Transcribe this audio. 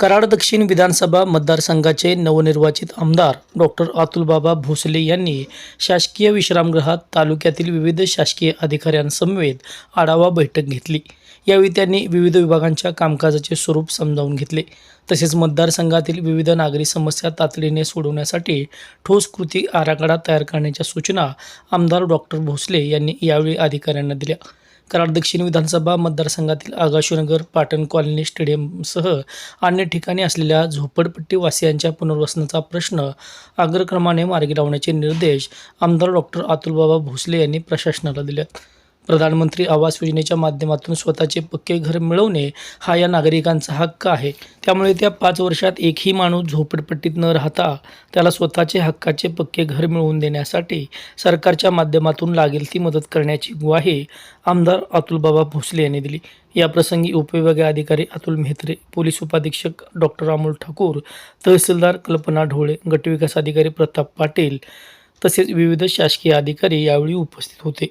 कराड दक्षिण विधानसभा मतदारसंघाचे नवनिर्वाचित आमदार डॉक्टर अतुलबाबा भोसले यांनी शासकीय विश्रामगृहात तालुक्यातील विविध शासकीय अधिकाऱ्यांसमवेत आढावा बैठक घेतली. यावेळी त्यांनी विविध विभागांच्या कामकाजाचे स्वरूप समजावून घेतले. तसेच मतदारसंघातील विविध नागरी समस्या तातडीने सोडवण्यासाठी ठोस कृती आराखडा तयार करण्याच्या सूचना आमदार डॉक्टर भोसले यांनी यावेळी अधिकाऱ्यांना दिल्या. कराड दक्षिण विधानसभा मतदारसंघातील आगाशीनगर पाटण कॉलनी स्टेडियमसह अन्य ठिकाणी असलेल्या झोपडपट्टीवासियांच्या पुनर्वसनाचा प्रश्न अग्रक्रमाने मार्गी लावण्याचे निर्देश आमदार डॉक्टर अतुलबाबा भोसले यांनी प्रशासनाला दिले प्रधानमंत्री आवास योजनेच्या माध्यमातून स्वतःचे पक्के घर मिळवणे हा या नागरिकांचा हक्क आहे. त्यामुळे त्या पाच वर्षात एकही माणूस झोपडपट्टीत न राहता त्याला स्वतःचे हक्काचे पक्के घर मिळवून देण्यासाठी सरकारच्या माध्यमातून लागेल ती मदत करण्याची ग्वाही आमदार अतुलबाबा भोसले यांनी दिली. याप्रसंगी उपविभागीय अधिकारी अतुल मेहत्रे पोलीस उपाधीक्षक डॉक्टर अमोल ठाकूर तहसीलदार कल्पना ढोळे गटविकास अधिकारी प्रताप पाटील तसेच विविध शासकीय अधिकारी यावेळी उपस्थित होते.